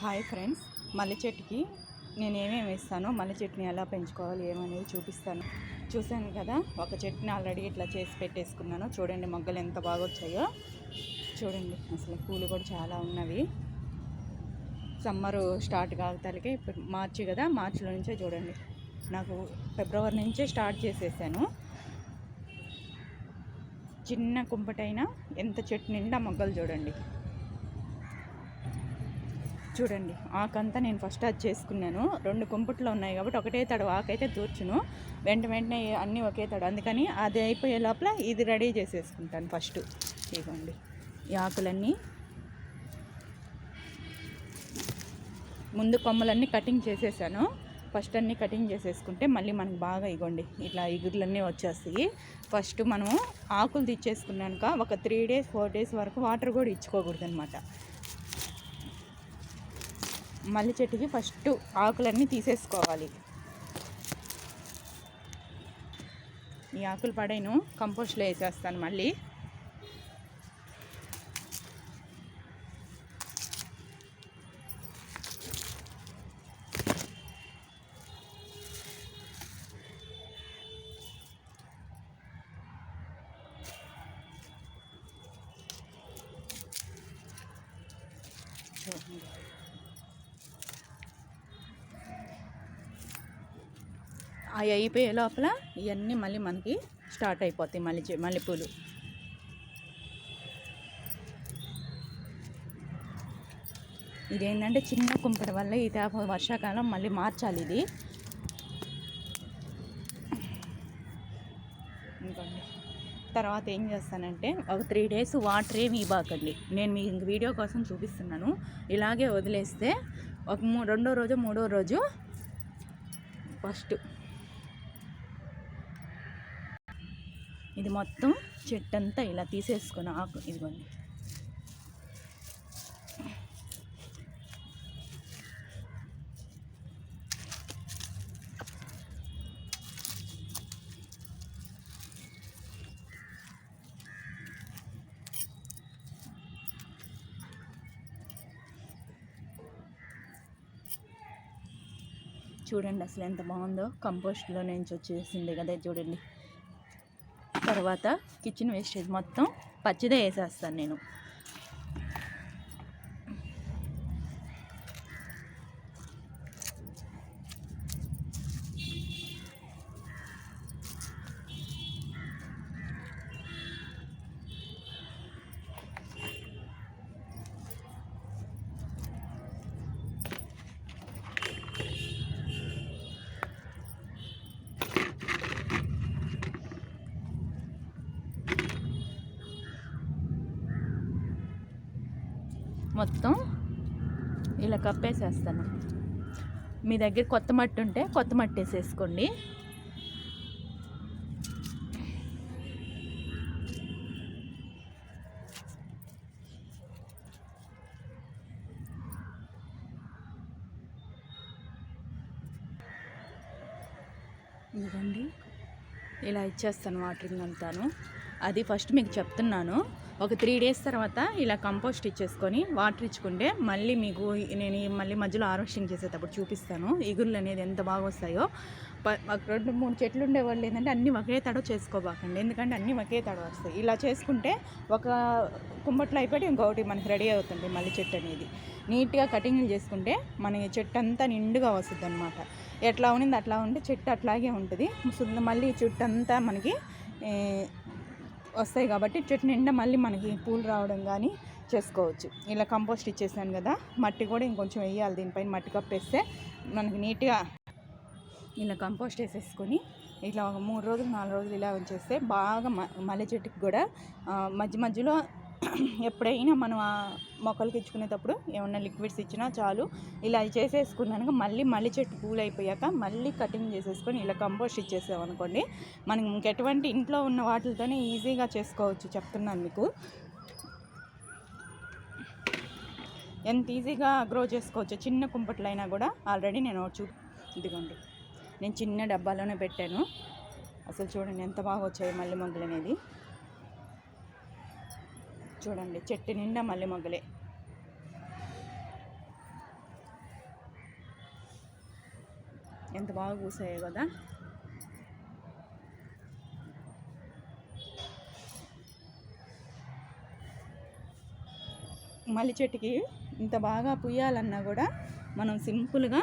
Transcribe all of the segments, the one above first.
Hi friends మల్లె చెట్టుకి నేను ఏమేమి వేస్తానో మల్లె చెట్టుని ఎలా పెంచుకోవాలి ఏమనేది చూపిస్తాను. చూశాను కదా ఒక చెట్టుని ఆల్రెడీ ఇట్లా చేసి పెట్టేసుకున్నాను. చూడండి మొగ్గలు ఎంత బాగా వచ్చాయో. చూడండి అసలు పూలు కూడా చాలా ఉన్నవి. సమ్మరు స్టార్ట్ కాగతాలకే ఇప్పుడు మార్చి కదా మార్చిలో నుంచే చూడండి. నాకు ఫిబ్రవరి నుంచే స్టార్ట్ చేసేసాను. చిన్న కుంపటైనా ఎంత చెట్టు నిండా మొగ్గలు చూడండి. చూడండి ఆకంతా నేను ఫస్ట్ అది చేసుకున్నాను. రెండు కుంపుట్లో ఉన్నాయి కాబట్టి ఒకటే తడు ఆకైతే తూర్చును వెంట వెంటనే అన్నీ ఒకే తడు. అందుకని అది అయిపోయే లోపల ఇది రెడీ చేసేసుకుంటాను ఫస్ట్ ఇదిగోండి ఈ ఆకులన్నీ. ముందు కొమ్మలన్నీ కటింగ్ చేసేసాను. ఫస్ట్ అన్నీ కటింగ్ చేసేసుకుంటే మళ్ళీ మనకు బాగా ఇగోండి ఇట్లా ఇగుర్లన్నీ వచ్చేస్తాయి. ఫస్ట్ మనము ఆకులు తెచ్చేసుకున్నాక ఒక త్రీ డేస్ ఫోర్ డేస్ వరకు వాటర్ కూడా ఇచ్చుకోకూడదు అనమాట మల్లె చెట్టుకి ఫస్ట్ ఆకులన్నీ తీసేసుకోవాలి. ఈ ఆకులు పడేను కంపోస్ట్లో వేసేస్తాను మళ్ళీ చూడండి అవి అయిపోయే లోపల ఇవన్నీ మళ్ళీ మనకి స్టార్ట్ అయిపోతాయి మళ్ళీ మల్లెపూలు ఇదేంటంటే చిన్న కుంపటి వల్ల ఈ తేప వర్షాకాలం మళ్ళీ మార్చాలి ఇది. ఇంకోండి. తర్వాత ఏం చేస్తానంటే ఒక త్రీ డేస్ వాటర్ ఏమి ఇవ్వకండి నేను మీ వీడియో కోసం చూపిస్తున్నాను. ఇలాగే వదిలేస్తే ఒక మూ రెండో రోజు మూడో రోజు ఫస్ట్ ఇది మొత్తం చెట్టు అంతా ఇలా తీసేసుకుని ఆకు ఇదిగోండి. చూడండి అసలు ఎంత బాగుందో. కంపోస్ట్లో నుంచి వచ్చేసింది కదా చూడండి. తర్వాత కిచెన్ వేస్టేజ్ మొత్తం పచ్చిదే వేసేస్తాను నేను. మొత్తం ఇలా కప్పేసేస్తాను. మీ దగ్గర కొత్త మట్టి ఉంటే కొత్త మట్టి వేసేసుకోండి. ఇదిగండి ఇలా ఇచ్చేస్తాను వాటరింగ్ అంతాను. అది ఫస్ట్ మీకు చెప్తున్నాను. ఒక త్రీ డేస్ తర్వాత ఇలా కంపోస్ట్ ఇచ్చేసుకొని వాటర్ ఇచ్చుకుంటే మళ్ళీ మీకు నేను మళ్ళీ మధ్యలో హార్వెస్టింగ్ చేసేటప్పుడు చూపిస్తాను. ఇగుర్లు అనేది ఎంత బాగా వస్తాయో. ప- రెండు మూడు చెట్లు ఉండేవాళ్ళు ఏంటంటే అన్నీ ఒకే తడవ చేసుకోబాకండి. ఎందుకంటే అన్నీ ఒకే తడ వస్తాయి. ఇలా చేసుకుంటే ఒక కుమ్మట్లో అయిపోయి ఇంకొకటి మనకి రెడీ అవుతుంది మళ్ళీ చెట్టు అనేది. నీట్గా కటింగ్లు చేసుకుంటే మన చెట్టు అంతా నిండుగా వస్తుంది అనమాట ఎట్లా ఉన్నింది అట్లా ఉంటే చెట్టు అట్లాగే ఉంటుంది. మళ్ళీ చెట్టు అంతా మనకి వస్తాయి కాబట్టి చెట్టు నిండా మళ్ళీ మనకి పూలు రావడం కానీ చేసుకోవచ్చు. ఇలా కంపోస్ట్ ఇచ్చేసాను కదా మట్టి కూడా ఇంకొంచెం వేయాలి. దీనిపైన మట్టి కప్పేస్తే మనకి నీట్గా ఇలా కంపోస్ట్ వేసేసుకొని ఇట్లా ఒక మూడు రోజులు నాలుగు రోజులు ఇలా ఉంచేస్తే బాగా మ మల్లె చెట్టుకి కూడా మధ్య మధ్యలో ఎప్పుడైనా మనం ఆ మొక్కలకి ఇచ్చుకునేటప్పుడు ఏమన్నా లిక్విడ్స్ ఇచ్చినా చాలు. ఇలా చేసేసుకున్నాక మళ్ళీ మళ్ళీ చెట్టు పూలు అయిపోయాక మళ్ళీ కటింగ్ చేసేసుకొని ఇలా కంపోస్ట్ ఇచ్చేసాం అనుకోండి మనం ఇంకెటువంటి ఇంట్లో ఉన్న వాటితోనే ఈజీగా చేసుకోవచ్చు చెప్తున్నాను మీకు. ఎంత ఈజీగా గ్రో చేసుకోవచ్చు చిన్న కుంపట్లైనా కూడా ఆల్రెడీ నేను చూ ఇదిగోండి నేను చిన్న డబ్బాలోనే పెట్టాను. అసలు చూడండి ఎంత బాగా వచ్చాయి మల్లె మొగ్గలు అనేది చూడండి చెట్టు నిండా మల్లె మొగ్గలే. ఎంత బాగా పూసాయో కదా. మల్లి చెట్టుకి ఇంత బాగా పుయ్యాలన్నా కూడా మనం సింపుల్గా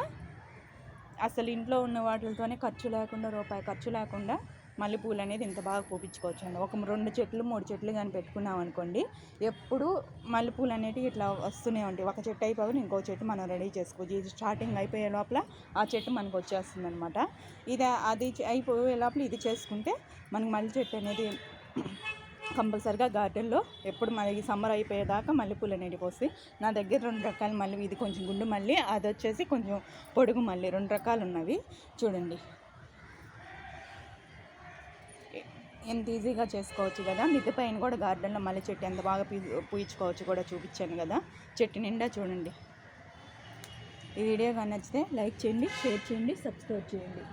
అసలు ఇంట్లో ఉన్న వాటితోనే ఖర్చు లేకుండా రూపాయి ఖర్చు లేకుండా మల్లెపూలు అనేది ఇంత బాగా పూపించుకోవచ్చు అండి ఒక రెండు చెట్లు మూడు చెట్లు కానీ పెట్టుకున్నాం అనుకోండి ఎప్పుడు మల్లెపూలు అనేటివి ఇట్లా వస్తూనే ఉంటాయి. ఒక చెట్టు అయిపోయి ఇంకో చెట్టు మనం రెడీ చేసుకోవచ్చు. ఇది స్టార్టింగ్ అయిపోయే లోపల ఆ చెట్టు మనకు వచ్చేస్తుంది అనమాట ఇది అది అయిపోయే లోపల ఇది చేసుకుంటే మనకి మల్లె చెట్టు అనేది కంపల్సరిగా గార్డెన్లో ఎప్పుడు మనకి సమ్మర్ అయిపోయేదాకా మల్లెపూలు అనేవి పోస్తాయి నా దగ్గర రెండు రకాల మల్లె ఇది కొంచెం గుండు మల్లి అది వచ్చేసి కొంచెం పొడుగు మల్లి రెండు రకాలు ఉన్నవి చూడండి. ఎంత ఈజీగా చేసుకోవచ్చు కదా? మిద్దె పైన కూడా గార్డెన్లో మల్లె చెట్టు ఎంత బాగా పీ పూయించుకోవచ్చు కూడా చూపించాను కదా? చెట్టు నిండా చూడండి. ఈ వీడియో కానీ నచ్చితే లైక్ చేయండి షేర్ చేయండి సబ్స్క్రైబ్ చేయండి.